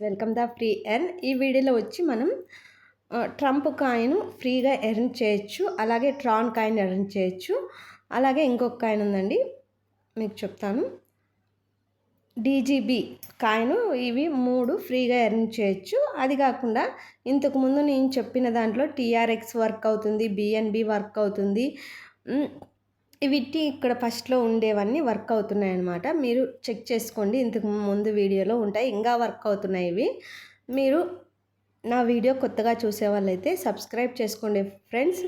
Welcome the free earn ఈ వీడియోలో వచ్చి మనం ట్రంప్ కాయిన్ ఫ్రీగా ఎర్న్ చేయొచ్చు అలాగే ట్రాన్ కాయిన్ ఎర్న్ చేయొచ్చు. అలాగే ఇంకొక కాయిన్ ఉందండి మీకు చెప్తాను. డీజీబీ కాయిన్ ఇవి మూడు ఫ్రీగా ఎర్న్ చేయొచ్చు. అది కాకుండా ఇంతకుముందు నేను చెప్పిన దాంట్లో టీఆర్ఎక్స్ వర్క్ అవుతుంది బిఎన్బి వర్క్ అవుతుంది. వీటి ఇక్కడ ఫస్ట్లో ఉండేవన్నీ వర్క్ అవుతున్నాయి అన్నమాట మీరు చెక్ చేసుకోండి. ఇంతకు ముందు వీడియోలో ఉంటాయి. ఇంకా వర్క్ అవుతున్నాయి ఇవి. మీరు నా వీడియో కొత్తగా చూసే వాళ్ళైతే సబ్స్క్రైబ్ చేసుకోండి ఫ్రెండ్స్.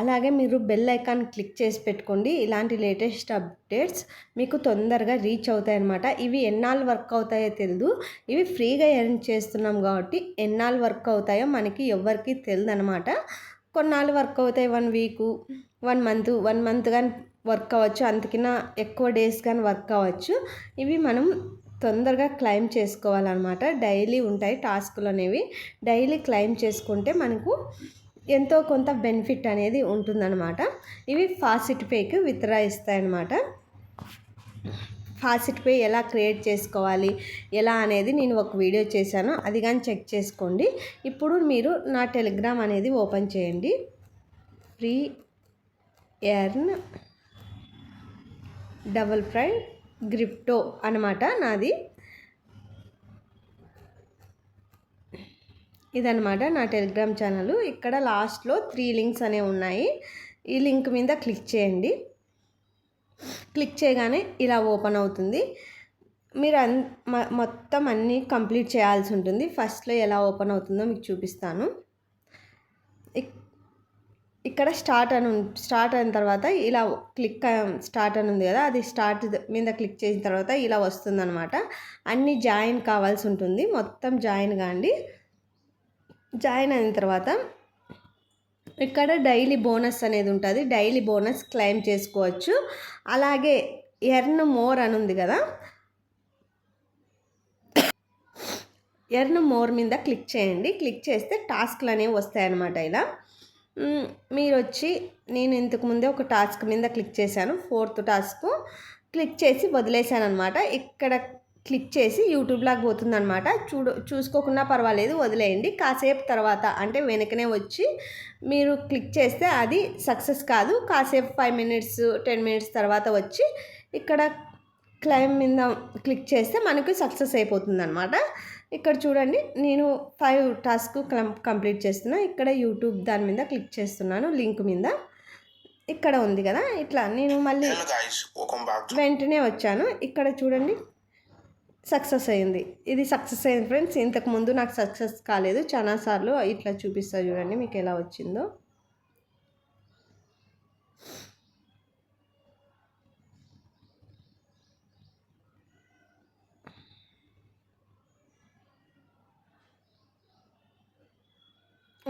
అలాగే మీరు బెల్ ఐకాన్ క్లిక్ చేసి పెట్టుకోండి. ఇలాంటి లేటెస్ట్ అప్డేట్స్ మీకు తొందరగా రీచ్ అవుతాయి అన్నమాట ఇవి ఎన్నాళ్ళు వర్క్ అవుతాయో తెలియదు ఇవి ఫ్రీగా ఎర్న్ చేస్తున్నాం కాబట్టి ఎన్నాళ్ళు వర్క్ అవుతాయో మనకి ఎవరికి తెలియదు అనమాట కొన్నాళ్ళు వర్క్ అవుతాయి. One week one month one month కానీ వర్క్ అవ్వచ్చు. అంతకినా ఎక్కువ డేస్ కానీ వర్క్ అవ్వచ్చు. ఇవి మనం తొందరగా క్లైమ్ చేసుకోవాలన్నమాట. డైలీ ఉంటాయి టాస్కులు అనేవి డైలీ క్లైమ్ చేసుకుంటే మనకు ఎంతో కొంత బెనిఫిట్ అనేది ఉంటుందన్నమాట. ఇవి ఫాసిట్ పేకి విత్డ్రా ఇస్తాయన్నమాట. ఫాసిట్ పే ఎలా క్రియేట్ చేసుకోవాలి? ఎలా అనేది నేను ఒక వీడియో చేశాను. అది కానీ చెక్ చేసుకోండి. ఇప్పుడు మీరు నా టెలిగ్రామ్ అనేది ఓపెన్ చేయండి. Free earn double fry crypto అనమాట నాది. ఇదనమాట నా టెలిగ్రామ్ ఛానల్. ఇక్కడ లాస్ట్లో త్రీ లింక్స్ అనేవి ఉన్నాయి. ఈ లింక్ మీద క్లిక్ చేయండి. క్లిక్ చేయగానే ఇలా ఓపెన్ అవుతుంది. మీరు అన్ మొత్తం అన్నీ కంప్లీట్ చేయాల్సి ఉంటుంది. ఫస్ట్లో ఎలా ఓపెన్ అవుతుందో మీకు చూపిస్తాను. ఇక్కడ స్టార్ట్ అని స్టార్ట్ అయిన తర్వాత ఇలా క్లిక్ స్టార్ట్ అని ఉంది కదా అది స్టార్ట్ మీద క్లిక్ చేసిన తర్వాత ఇలా వస్తుందనమాట అన్నీ జాయిన్ కావాల్సి ఉంటుంది. మొత్తం జాయిన్ కాండి. జాయిన్ అయిన తర్వాత ఇక్కడ డైలీ బోనస్ అనేది ఉంటుంది. డైలీ బోనస్ క్లెయిమ్ చేసుకోవచ్చు. అలాగే ఎర్న్ మోర్ అని ఉంది కదా ఎర్న్ మోర్ మీద క్లిక్ చేయండి. క్లిక్ చేస్తే టాస్క్లు అనేవి వస్తాయన్నమాట ఇలా. మీరు వచ్చి నేను ఇంతకు ముందే ఒక టాస్క్ మీద క్లిక్ చేశాను ఫోర్త్ టాస్క్. క్లిక్ చేసి వదిలేశాను అనమాట ఇక్కడ క్లిక్ చేసి యూట్యూబ్లోకి పోతుందనమాట చూడు చూసుకోకుండా పర్వాలేదు వదిలేయండి. కాసేపు తర్వాత అంటే వెనకనే వచ్చి మీరు క్లిక్ చేస్తే అది సక్సెస్ కాదు. కాసేపు ఫైవ్ మినిట్స్ టెన్ మినిట్స్ తర్వాత వచ్చి ఇక్కడ క్లైమ్ మీద క్లిక్ చేస్తే మనకు సక్సెస్ అయిపోతుంది అనమాట ఇక్కడ చూడండి నేను ఫైవ్ టాస్క్ కంప్లీట్ చేస్తున్నా. ఇక్కడ యూట్యూబ్ దాని మీద క్లిక్ చేస్తున్నాను లింక్ మీద. ఇక్కడ ఉంది కదా ఇట్లా నేను మళ్ళీ వెంటనే వచ్చాను. ఇక్కడ చూడండి సక్సెస్ అయింది. ఇది సక్సెస్ అయింది ఫ్రెండ్స్ ఇంతకు ముందు నాకు సక్సెస్ కాలేదు. చాలాసార్లు ఇట్లా చూపిస్తా చూడండి మీకు ఎలా వచ్చిందో.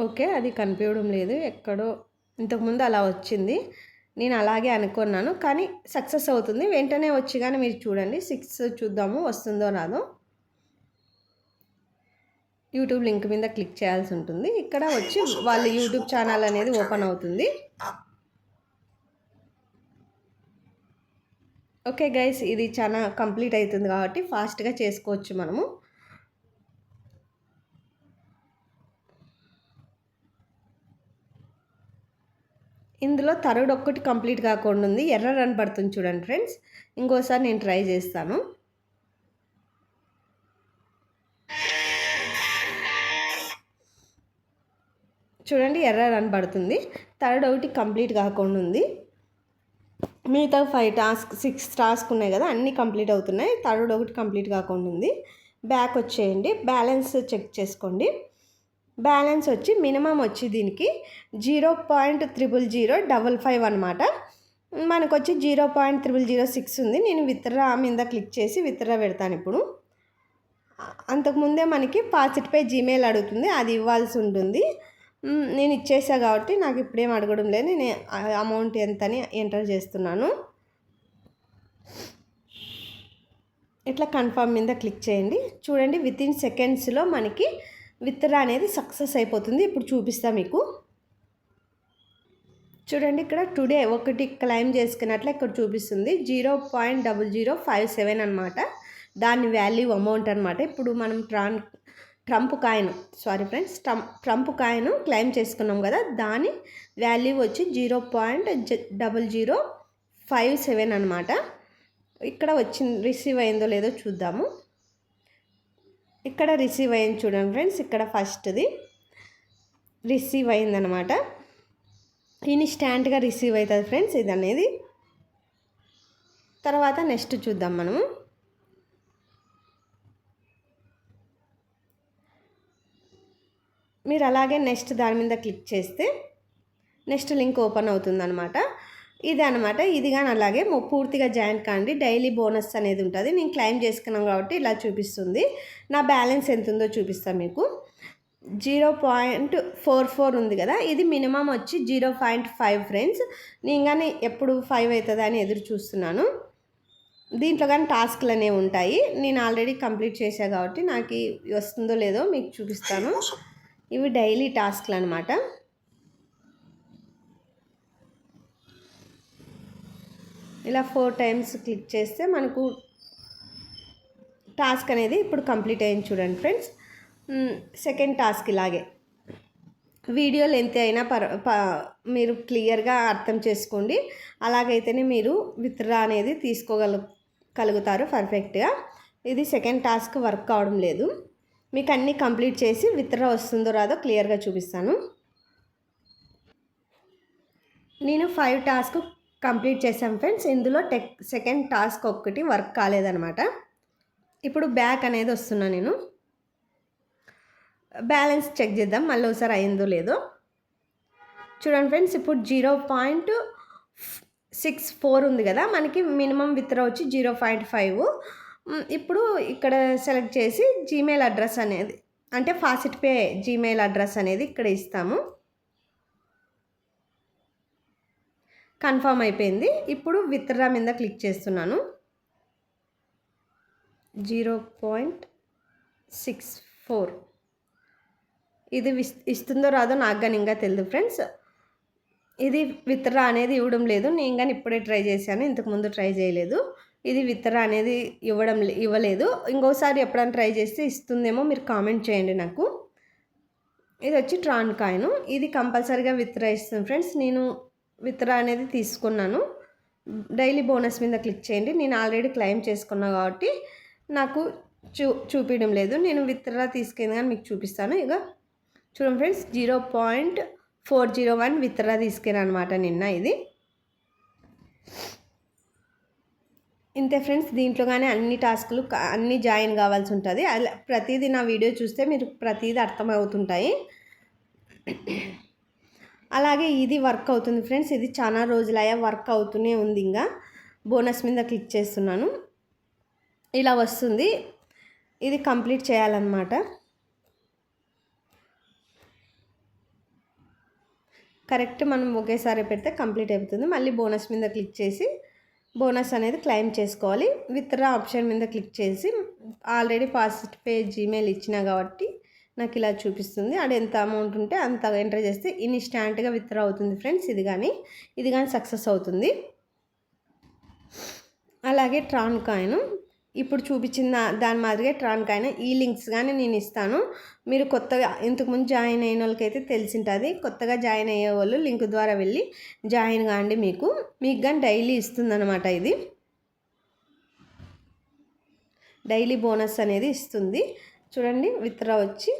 ఓకే అది కనిపించడం లేదు. ఎక్కడో ఇంతకుముందు అలా వచ్చింది. నేను అలాగే అనుకున్నాను. కానీ సక్సెస్ అవుతుంది. వెంటనే వచ్చి కానీ మీరు చూడండి. సిక్స్ చూద్దాము వస్తుందో రాదో. యూట్యూబ్ లింక్ మీద క్లిక్ చేయాల్సి ఉంటుంది. ఇక్కడ వచ్చి వాళ్ళ యూట్యూబ్ ఛానల్ అనేది ఓపెన్ అవుతుంది. ఓకే గైస్ ఇది చాలా కంప్లీట్ అవుతుంది కాబట్టి ఫాస్ట్గా చేసుకోవచ్చు మనము. ఇందులో థర్డ్ ఒక్కటి కంప్లీట్ కాకుండా ఉంది. ఎర్ర రన్ పడుతుంది చూడండి ఫ్రెండ్స్. ఇంకోసారి నేను ట్రై చేస్తాను. చూడండి ఎర్ర రన్ పడుతుంది. థర్డ్ ఒకటి కంప్లీట్ కాకుండా ఉంది. మిగతా ఫైవ్ టాస్క్ సిక్స్ టాస్క్ ఉన్నాయి కదా అన్నీ కంప్లీట్ అవుతున్నాయి. థర్డ్ ఒకటి కంప్లీట్ కాకుండా ఉంది. బ్యాక్ వచ్చేయండి. బ్యాలెన్స్ చెక్ చేసుకోండి. బ్యాలెన్స్ వచ్చి మినిమం వచ్చి దీనికి zero point triple zero double five అనమాట మనకు వచ్చి zero point triple zero six ఉంది. నేను విత్డ్రా మీద క్లిక్ చేసి విత్డ్రా పెడతాను ఇప్పుడు. అంతకుముందే మనకి పాచిట్పై జీమెయిల్ అడుగుతుంది. అది ఇవ్వాల్సి ఉంటుంది. నేను ఇచ్చేసా కాబట్టి నాకు ఇప్పుడేం అడగడం లేదు. నేను అమౌంట్ ఎంత అని ఎంటర్ చేస్తున్నాను. ఇట్లా కన్ఫర్మ్ మీద క్లిక్ చేయండి. చూడండి విత్ ఇన్ సెకండ్స్లో మనకి విత్డ్రా అనేది సక్సెస్ అయిపోతుంది. ఇప్పుడు చూపిస్తా మీకు. చూడండి ఇక్కడ టుడే ఒకటి క్లైమ్ చేసుకున్నట్లు ఇక్కడ చూపిస్తుంది. Zero point double zero five seven అనమాట దాని వాల్యూ అమౌంట్ అనమాట ఇప్పుడు మనం Tron Trump coin sorry friends Trump Trump coin claim చేసుకున్నాం కదా దాని వాల్యూ వచ్చి zero point double zero five seven అనమాట ఇక్కడ వచ్చింది రిసీవ్ అయిందో లేదో చూద్దాము. ఇక్కడ రిసీవ్ అయింది చూడండి ఫ్రెండ్స్ ఇక్కడ ఫస్ట్ది రిసీవ్ అయిందనమాట ఇన్స్టాంట్గా రిసీవ్ అవుతుంది ఫ్రెండ్స్ ఇది అనేది తర్వాత నెక్స్ట్ చూద్దాం మనము. మీరు అలాగే నెక్స్ట్ దాని మీద క్లిక్ చేస్తే నెక్స్ట్ లింక్ ఓపెన్ అవుతుందన్నమాట. ఇది అనమాట ఇది కానీ అలాగే పూర్తిగా జాయిన్ కాండి. డైలీ బోనస్ అనేది ఉంటుంది. నేను క్లెయిమ్ చేసుకున్నాం కాబట్టి ఇలా చూపిస్తుంది. నా బ్యాలెన్స్ ఎంత ఉందో చూపిస్తాను మీకు. జీరో పాయింట్ ఫోర్ ఫోర్ ఉంది కదా. ఇది మినిమం వచ్చి జీరో పాయింట్ ఫైవ్ ఫ్రెండ్స్. నేను కానీ ఎప్పుడు ఫైవ్ అవుతుంది అని ఎదురు చూస్తున్నాను. దీంట్లో కానీ టాస్క్లు అనేవి ఉంటాయి. నేను ఆల్రెడీ కంప్లీట్ చేశాను కాబట్టి నాకు వస్తుందో లేదో మీకు చూపిస్తాను. ఇవి డైలీ టాస్క్లు అనమాట ఇలా ఫోర్ టైమ్స్ క్లిక్ చేస్తే మనకు టాస్క్ అనేది ఇప్పుడు కంప్లీట్ అయింది చూడండి ఫ్రెండ్స్. సెకండ్ టాస్క్ ఇలాగే. వీడియో లెంత్ అయినా పర్ మీరు క్లియర్గా అర్థం చేసుకోండి. అలాగైతేనే మీరు విత్డ్రా అనేది తీసుకోగల కలుగుతారు పర్ఫెక్ట్గా. ఇది సెకండ్ టాస్క్ వర్క్ కావడం లేదు. మీకు అన్నీ కంప్లీట్ చేసి విత్డ్రా వస్తుందో రాదో క్లియర్గా చూపిస్తాను. నేను ఫైవ్ టాస్క్ కంప్లీట్ చేసాం ఫ్రెండ్స్. ఇందులో టెక్ సెకండ్ టాస్క్ ఒక్కటి వర్క్ కాలేదనమాట ఇప్పుడు బ్యాక్ అనేది వస్తున్నా నేను. బ్యాలెన్స్ చెక్ చేద్దాం. మళ్ళీ ఒకసారి అయిందో లేదో. చూడండి ఫ్రెండ్స్ ఇప్పుడు జీరో పాయింట్ సిక్స్ ఫోర్ ఉంది కదా. మనకి మినిమం విత్డ్రా వచ్చి జీరో పాయింట్ ఫైవ్. ఇప్పుడు ఇక్కడ సెలెక్ట్ చేసి జీమెయిల్ అడ్రస్ అనేది అంటే ఫాసిట్ పే జీమెయిల్ అడ్రస్ అనేది ఇక్కడ ఇస్తాము. కన్ఫర్మ్ అయిపోయింది. ఇప్పుడు విత్డ్రా మీద క్లిక్ చేస్తున్నాను. Zero point six four. ఇది ఇస్తుందో రాదో నాకు కానీ ఇంకా తెలియదు ఫ్రెండ్స్. ఇది విత్డ్రా అనేది ఇవ్వడం లేదు. నేను కానీ ఇప్పుడే ట్రై చేశాను. ఇంతకుముందు ట్రై చేయలేదు. ఇది విత్డ్రా అనేది ఇవ్వడం ఇవ్వలేదు. ఇంకోసారి ఎప్పుడైనా ట్రై చేస్తే ఇస్తుందేమో మీరు కామెంట్ చేయండి నాకు. ఇది వచ్చి ట్రాన్ కాయిన్. ఇది కంపల్సరీగా విత్డ్రా ఇస్తుంది ఫ్రెండ్స్. నేను విత్డ్రా అనేది తీసుకున్నాను. డైలీ బోనస్ మీద క్లిక్ చేయండి. నేను ఆల్రెడీ క్లెయిమ్ చేసుకున్నా కాబట్టి నాకు చూ చూపించడం లేదు. నేను విత్డ్రా తీసుకెళ్ళి కానీ మీకు చూపిస్తాను. ఇక చూడండి friends zero point four zero one withdraw తీసుకెళ్ళి అనమాట నిన్న ఇది. ఇంతే ఫ్రెండ్స్ దీంట్లో కానీ అన్ని టాస్కులు అన్ని జాయిన్ కావాల్సి ఉంటుంది. అలా ప్రతిదీ నా వీడియో చూస్తే మీరు ప్రతిదీ అర్థమవుతుంటాయి. అలాగే ఇది వర్క్ అవుతుంది ఫ్రెండ్స్. ఇది చాలా రోజులయ్యా వర్క్ అవుతూనే ఉంది ఇంకా. బోనస్ మీద క్లిక్ చేస్తున్నాను. ఇలా వస్తుంది. ఇది కంప్లీట్ చేయాలన్నమాట. కరెక్ట్ మనం ఒకేసారి పెడితే కంప్లీట్ అయిపోతుంది. మళ్ళీ బోనస్ మీద క్లిక్ చేసి బోనస్ అనేది క్లెయిమ్ చేసుకోవాలి. విత్డ్రా ఆప్షన్ మీద క్లిక్ చేసి ఆల్రెడీ పాస్ట్ పే జీమెయిల్ ఇచ్చినా కాబట్టి నాకు ఇలా చూపిస్తుంది. అది ఎంత అమౌంట్ ఉంటే అంత ఎంటర్ చేస్తే ఇన్స్టాంట్గా విత్డ్రా అవుతుంది ఫ్రెండ్స్ ఇది కానీ ఇది కానీ సక్సెస్ అవుతుంది. అలాగే ట్రాన్ కాయిన్ ఇప్పుడు చూపించిన దాని మాదిరిగా ట్రాన్ కాయిన్ ఈ లింక్స్ కానీ నేను ఇస్తాను. మీరు కొత్తగా ఇంతకుముందు జాయిన్ అయిన వాళ్ళకైతే తెలిసింటుంది. కొత్తగా జాయిన్ అయ్యే వాళ్ళు లింక్ ద్వారా వెళ్ళి జాయిన్ కాండి మీకు. మీకు కానీ డైలీ ఇస్తుందన్నమాట ఇది. డైలీ బోనస్ అనేది ఇస్తుంది. చూడండి విత్డ్రా వచ్చి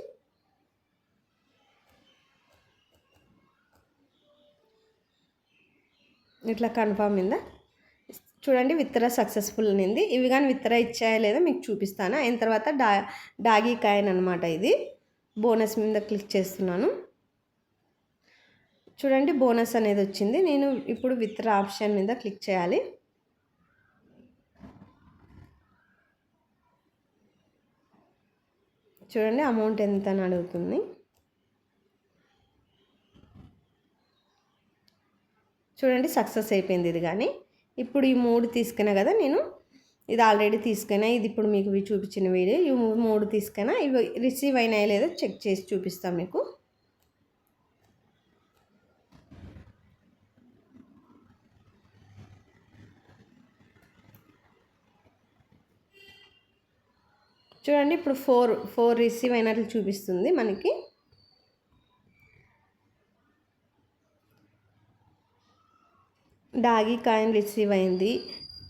ఇట్లా కన్ఫామ్ మీద చూడండి విత్తర సక్సెస్ఫుల్ అనింది ఇవి కానీ విత్తర ఇచ్చాయా లేదా మీకు చూపిస్తాను? అయిన తర్వాత డా డాగీ కాయన్ అనమాట ఇది. బోనస్ మీద క్లిక్ చేస్తున్నాను. చూడండి బోనస్ అనేది వచ్చింది. నేను ఇప్పుడు విత్తర ఆప్షన్ మీద క్లిక్ చేయాలి. చూడండి అమౌంట్ ఎంత అని అడుగుతుంది? చూడండి సక్సెస్ అయిపోయింది ఇది కానీ. ఇప్పుడు ఈ మూడు తీసుకున్నా కదా నేను ఇది ఆల్రెడీ తీసుకున్నా. ఇది ఇప్పుడు మీకు చూపించిన వీడియో. ఈ మూడు తీసుకున్నా. ఇవి రిసీవ్ అయినాయో లేదో చెక్ చేసి చూపిస్తాను మీకు. చూడండి ఇప్పుడు ఫోర్ ఫోర్ రిసీవ్ అయినట్లు చూపిస్తుంది మనకి. డాగీ కాయిన్ రిసీవ్ అయింది.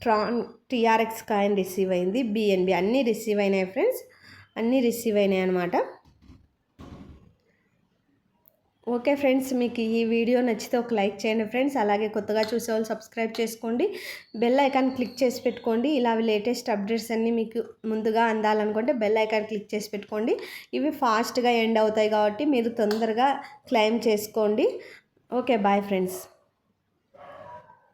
ట్రాన్ టీఆర్ఎక్స్ కాయిన్ రిసీవ్ అయింది. బిఎన్బి అన్నీ రిసీవ్ అయినాయి ఫ్రెండ్స్. అన్నీ రిసీవ్ అయినాయి అనమాట ఓకే ఫ్రెండ్స్ మీకు ఈ వీడియో నచ్చితే ఒక లైక్ చేయండి ఫ్రెండ్స్. అలాగే కొత్తగా చూసే వాళ్ళు సబ్స్క్రైబ్ చేసుకోండి. బెల్ ఐకాన్ క్లిక్ చేసి పెట్టుకోండి. ఇలా లేటెస్ట్ అప్డేట్స్ అన్నీ మీకు ముందుగా అందాలనుకుంటే బెల్ ఐకాన్ క్లిక్ చేసి పెట్టుకోండి. ఇవి ఫాస్ట్గా ఎండ్ అవుతాయి కాబట్టి మీరు తొందరగా క్లెయిమ్ చేసుకోండి. Okay bye friends.